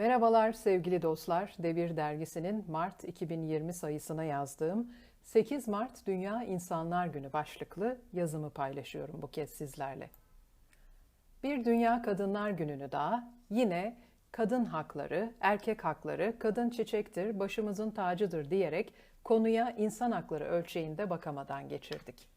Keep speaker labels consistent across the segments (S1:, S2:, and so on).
S1: Merhabalar sevgili dostlar. Devir Dergisi'nin Mart 2020 sayısına yazdığım 8 Mart Dünya İnsanlar Günü başlıklı yazımı paylaşıyorum bu kez sizlerle. Bir Dünya Kadınlar Günü'nü daha yine kadın hakları, erkek hakları, kadın çiçektir, başımızın tacıdır diyerek konuya insan hakları ölçeğinde bakamadan geçirdik.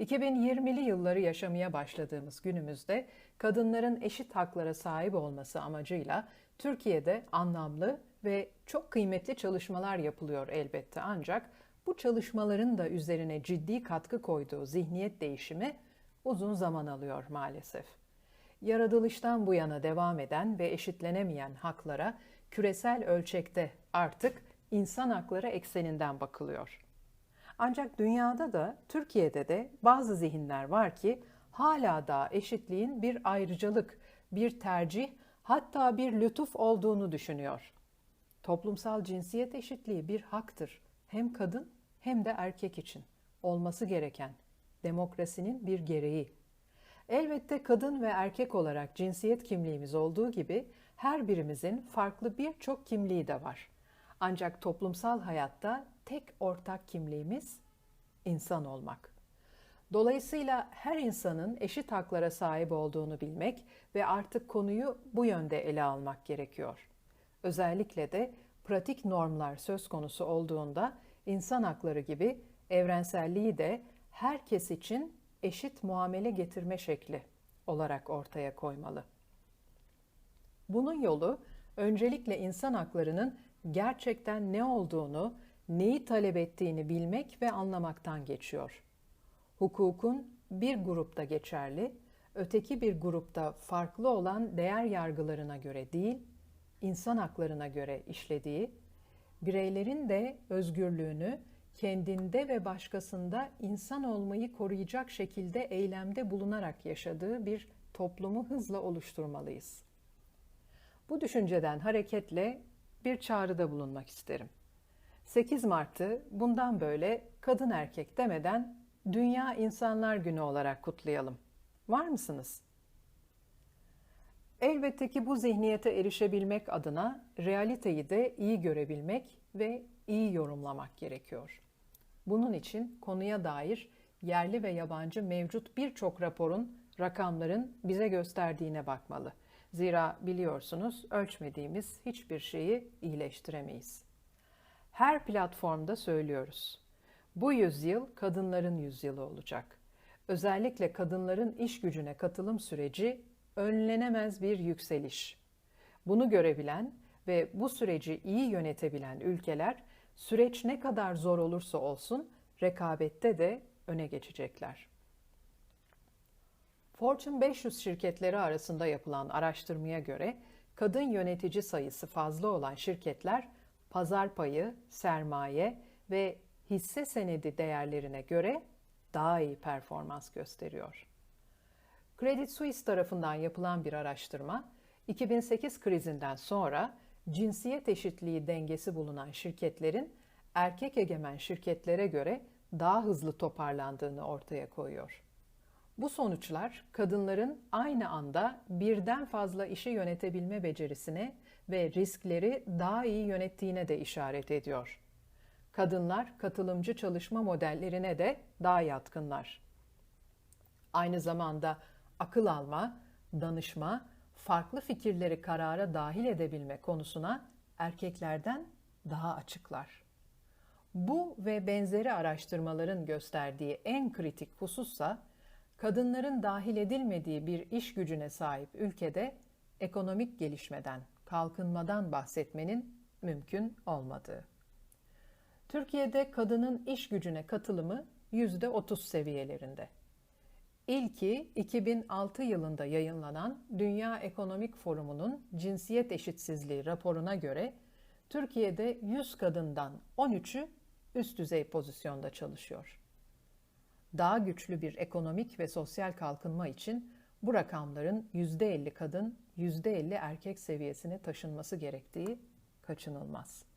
S1: 2020'li yılları yaşamaya başladığımız günümüzde kadınların eşit haklara sahip olması amacıyla Türkiye'de anlamlı ve çok kıymetli çalışmalar yapılıyor elbette ancak bu çalışmaların da üzerine ciddi katkı koyduğu zihniyet değişimi uzun zaman alıyor maalesef. Yaratılıştan bu yana devam eden ve eşitlenemeyen haklara küresel ölçekte artık insan hakları ekseninden bakılıyor. Ancak dünyada da Türkiye'de de bazı zihinler var ki hala da eşitliğin bir ayrıcalık, bir tercih, hatta bir lütuf olduğunu düşünüyor. Toplumsal cinsiyet eşitliği bir haktır. Hem kadın hem de erkek için olması gereken demokrasinin bir gereği. Elbette kadın ve erkek olarak cinsiyet kimliğimiz olduğu gibi her birimizin farklı birçok kimliği de var. Ancak toplumsal hayatta tek ortak kimliğimiz insan olmak. Dolayısıyla her insanın eşit haklara sahip olduğunu bilmek ve artık konuyu bu yönde ele almak gerekiyor. Özellikle de pratik normlar söz konusu olduğunda insan hakları gibi evrenselliği de herkes için eşit muamele getirme şekli olarak ortaya koymalı. Bunun yolu öncelikle insan haklarının gerçekten ne olduğunu, neyi talep ettiğini bilmek ve anlamaktan geçiyor. Hukukun bir grupta geçerli, öteki bir grupta farklı olan değer yargılarına göre değil, insan haklarına göre işlediği, bireylerin de özgürlüğünü kendinde ve başkasında insan olmayı koruyacak şekilde eylemde bulunarak yaşadığı bir toplumu hızla oluşturmalıyız. Bu düşünceden hareketle bir çağrıda bulunmak isterim. 8 Mart'ı bundan böyle kadın erkek demeden Dünya İnsanlar Günü olarak kutlayalım. Var mısınız? Elbette ki bu zihniyete erişebilmek adına realiteyi de iyi görebilmek ve iyi yorumlamak gerekiyor. Bunun için konuya dair yerli ve yabancı mevcut birçok raporun, rakamların bize gösterdiğine bakmalı. Zira biliyorsunuz ölçmediğimiz hiçbir şeyi iyileştiremeyiz. Her platformda söylüyoruz. Bu yüzyıl kadınların yüzyılı olacak. Özellikle kadınların iş gücüne katılım süreci önlenemez bir yükseliş. Bunu görebilen ve bu süreci iyi yönetebilen ülkeler süreç ne kadar zor olursa olsun rekabette de öne geçecekler. Fortune 500 şirketleri arasında yapılan araştırmaya göre kadın yönetici sayısı fazla olan şirketler pazar payı, sermaye ve hisse senedi değerlerine göre daha iyi performans gösteriyor. Credit Suisse tarafından yapılan bir araştırma, 2008 krizinden sonra cinsiyet eşitliği dengesi bulunan şirketlerin erkek egemen şirketlere göre daha hızlı toparlandığını ortaya koyuyor. Bu sonuçlar kadınların aynı anda birden fazla işi yönetebilme becerisine ve riskleri daha iyi yönettiğine de işaret ediyor. Kadınlar katılımcı çalışma modellerine de daha yatkınlar. Aynı zamanda akıl alma, danışma, farklı fikirleri karara dahil edebilme konusuna erkeklerden daha açıklar. Bu ve benzeri araştırmaların gösterdiği en kritik husussa kadınların dahil edilmediği bir iş gücüne sahip ülkede ekonomik gelişmeden, kalkınmadan bahsetmenin mümkün olmadığı. Türkiye'de kadının iş gücüne katılımı %30 seviyelerinde. İlki 2006 yılında yayınlanan Dünya Ekonomik Forumu'nun cinsiyet eşitsizliği raporuna göre Türkiye'de 100 kadından 13'ü üst düzey pozisyonda çalışıyor. Daha güçlü bir ekonomik ve sosyal kalkınma için bu rakamların %50 kadın, %50 erkek seviyesine taşınması gerektiği kaçınılmaz.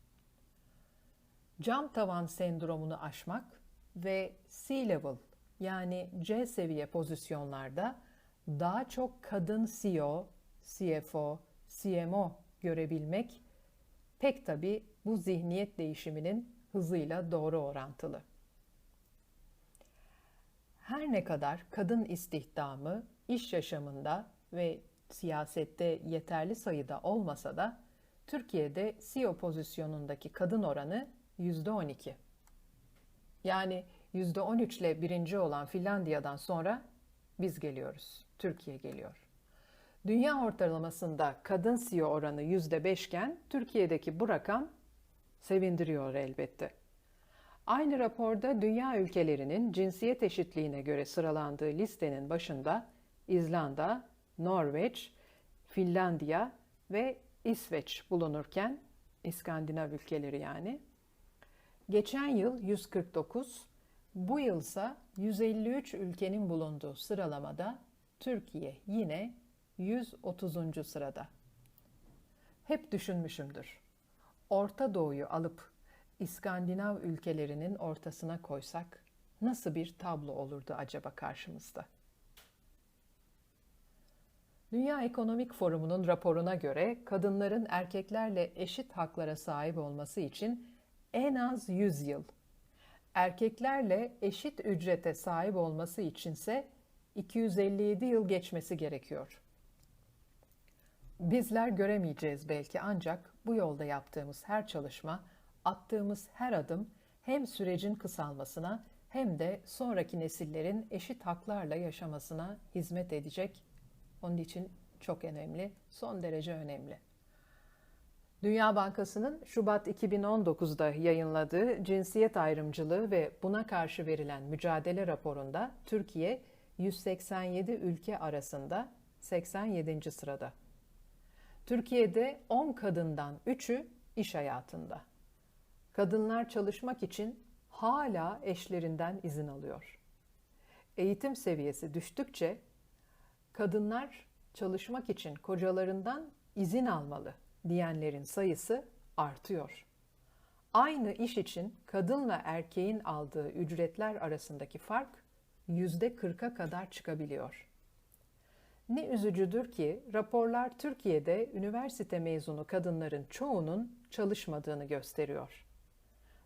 S1: Cam tavan sendromunu aşmak ve C-level yani C seviye pozisyonlarda daha çok kadın CEO, CFO, CMO görebilmek pek tabii bu zihniyet değişiminin hızıyla doğru orantılı. Her ne kadar kadın istihdamı iş yaşamında ve siyasette yeterli sayıda olmasa da Türkiye'de CEO pozisyonundaki kadın oranı %12. Yani %13 ile birinci olan Finlandiya'dan sonra biz geliyoruz. Türkiye geliyor. Dünya ortalamasında kadın CEO oranı %5 iken Türkiye'deki bu rakam sevindiriyor elbette. Aynı raporda dünya ülkelerinin cinsiyet eşitliğine göre sıralandığı listenin başında İzlanda, Norveç, Finlandiya ve İsveç bulunurken İskandinav ülkeleri yani. Geçen yıl 149, bu yılsa 153 ülkenin bulunduğu sıralamada Türkiye yine 130. sırada. Hep düşünmüşümdür. Orta Doğu'yu alıp İskandinav ülkelerinin ortasına koysak nasıl bir tablo olurdu acaba karşımızda? Dünya Ekonomik Forumu'nun raporuna göre kadınların erkeklerle eşit haklara sahip olması için en az 100 yıl, erkeklerle eşit ücrete sahip olması içinse 257 yıl geçmesi gerekiyor. Bizler göremeyeceğiz belki ancak bu yolda yaptığımız her çalışma, attığımız her adım hem sürecin kısalmasına hem de sonraki nesillerin eşit haklarla yaşamasına hizmet edecek. Onun için çok önemli, son derece önemli. Dünya Bankası'nın Şubat 2019'da yayınladığı cinsiyet ayrımcılığı ve buna karşı verilen mücadele raporunda Türkiye 187 ülke arasında 87. sırada. Türkiye'de 10 kadından 3'ü iş hayatında. Kadınlar çalışmak için hala eşlerinden izin alıyor. Eğitim seviyesi düştükçe kadınlar çalışmak için kocalarından izin almalı diyenlerin sayısı artıyor. Aynı iş için kadınla erkeğin aldığı ücretler arasındaki fark yüzde 40'a kadar çıkabiliyor. Ne üzücüdür ki raporlar Türkiye'de üniversite mezunu kadınların çoğunun çalışmadığını gösteriyor.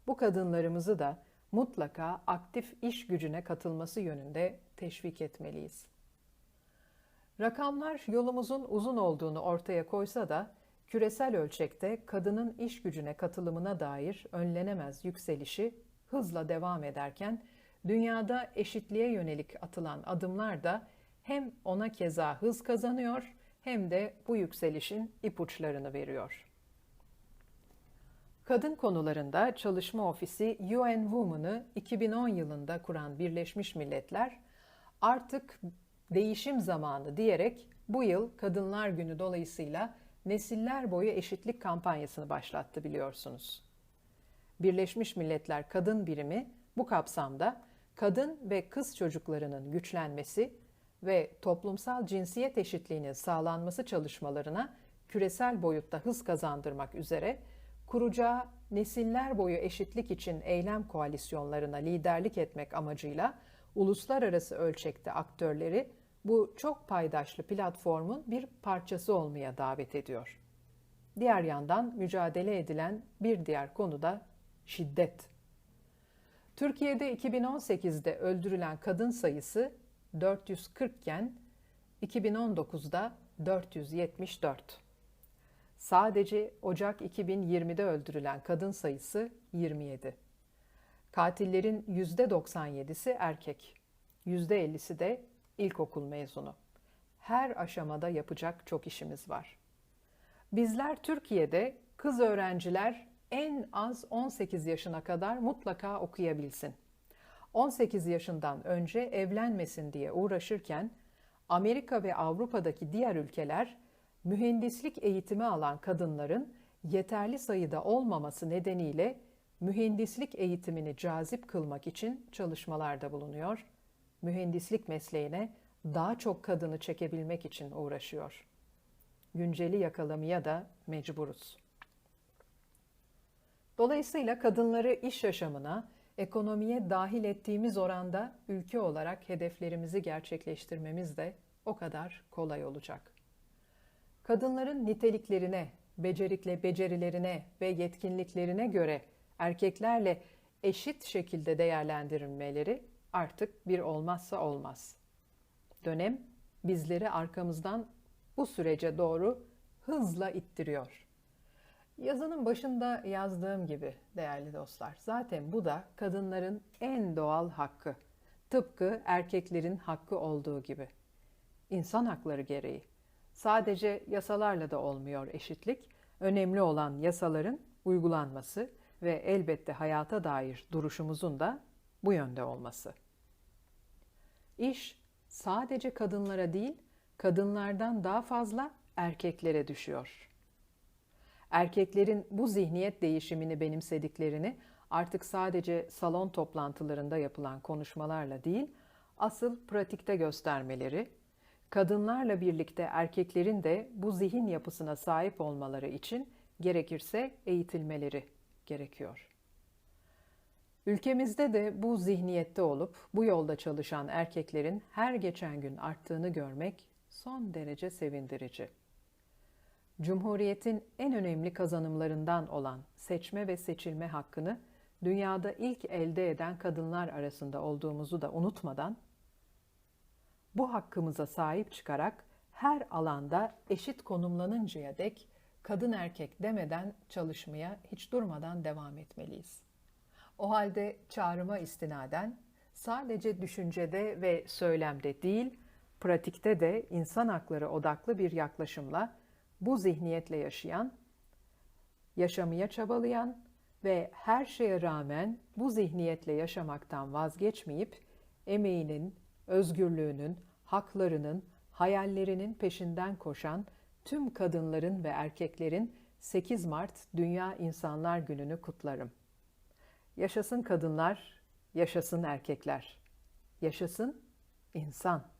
S1: Bu kadınlarımızı da mutlaka aktif iş gücüne katılması yönünde teşvik etmeliyiz. Rakamlar yolumuzun uzun olduğunu ortaya koysa da küresel ölçekte kadının iş gücüne katılımına dair önlenemez yükselişi hızla devam ederken dünyada eşitliğe yönelik atılan adımlar da hem ona keza hız kazanıyor hem de bu yükselişin ipuçlarını veriyor. Kadın konularında çalışma ofisi UN Women'ı 2010 yılında kuran Birleşmiş Milletler artık değişim zamanı diyerek bu yıl Kadınlar Günü dolayısıyla nesiller boyu eşitlik kampanyasını başlattı biliyorsunuz. Birleşmiş Milletler Kadın Birimi bu kapsamda kadın ve kız çocuklarının güçlenmesi ve toplumsal cinsiyet eşitliğinin sağlanması çalışmalarına küresel boyutta hız kazandırmak üzere kuracağı nesiller boyu eşitlik için eylem koalisyonlarına liderlik etmek amacıyla uluslararası ölçekte aktörleri bu çok paydaşlı platformun bir parçası olmaya davet ediyor. Diğer yandan mücadele edilen bir diğer konu da şiddet. Türkiye'de 2018'de öldürülen kadın sayısı 440 iken 2019'da 474. Sadece Ocak 2020'de öldürülen kadın sayısı 27. Katillerin %97'si erkek, %50'si de ilkokul mezunu. Her aşamada yapacak çok işimiz var. Bizler Türkiye'de kız öğrenciler en az 18 yaşına kadar mutlaka okuyabilsin. 18 yaşından önce evlenmesin diye uğraşırken Amerika ve Avrupa'daki diğer ülkeler mühendislik eğitimi alan kadınların yeterli sayıda olmaması nedeniyle mühendislik eğitimini cazip kılmak için çalışmalarda bulunuyor. Mühendislik mesleğine daha çok kadını çekebilmek için uğraşıyor. Günceli yakalamaya da mecburuz. Dolayısıyla kadınları iş yaşamına, ekonomiye dahil ettiğimiz oranda ülke olarak hedeflerimizi gerçekleştirmemiz de o kadar kolay olacak. Kadınların niteliklerine, becerikle becerilerine ve yetkinliklerine göre erkeklerle eşit şekilde değerlendirilmeleri artık bir olmazsa olmaz. Dönem bizleri arkamızdan bu sürece doğru hızla ittiriyor. Yazının başında yazdığım gibi değerli dostlar, zaten bu da kadınların en doğal hakkı. Tıpkı erkeklerin hakkı olduğu gibi. İnsan hakları gereği. Sadece yasalarla da olmuyor eşitlik. Önemli olan yasaların uygulanması ve elbette hayata dair duruşumuzun da bu yönde olması. İş sadece kadınlara değil, kadınlardan daha fazla erkeklere düşüyor. Erkeklerin bu zihniyet değişimini benimsediklerini artık sadece salon toplantılarında yapılan konuşmalarla değil, asıl pratikte göstermeleri, kadınlarla birlikte erkeklerin de bu zihin yapısına sahip olmaları için gerekirse eğitilmeleri gerekiyor. Ülkemizde de bu zihniyette olup bu yolda çalışan erkeklerin her geçen gün arttığını görmek son derece sevindirici. Cumhuriyetin en önemli kazanımlarından olan seçme ve seçilme hakkını dünyada ilk elde eden kadınlar arasında olduğumuzu da unutmadan bu hakkımıza sahip çıkarak her alanda eşit konumlanıncaya dek kadın erkek demeden çalışmaya hiç durmadan devam etmeliyiz. O halde çağrıma istinaden sadece düşüncede ve söylemde değil, pratikte de insan hakları odaklı bir yaklaşımla bu zihniyetle yaşayan, yaşamaya çabalayan ve her şeye rağmen bu zihniyetle yaşamaktan vazgeçmeyip emeğinin, özgürlüğünün, haklarının, hayallerinin peşinden koşan tüm kadınların ve erkeklerin 8 Mart Dünya İnsanlar Günü'nü kutlarım. Yaşasın kadınlar, yaşasın erkekler. Yaşasın insan.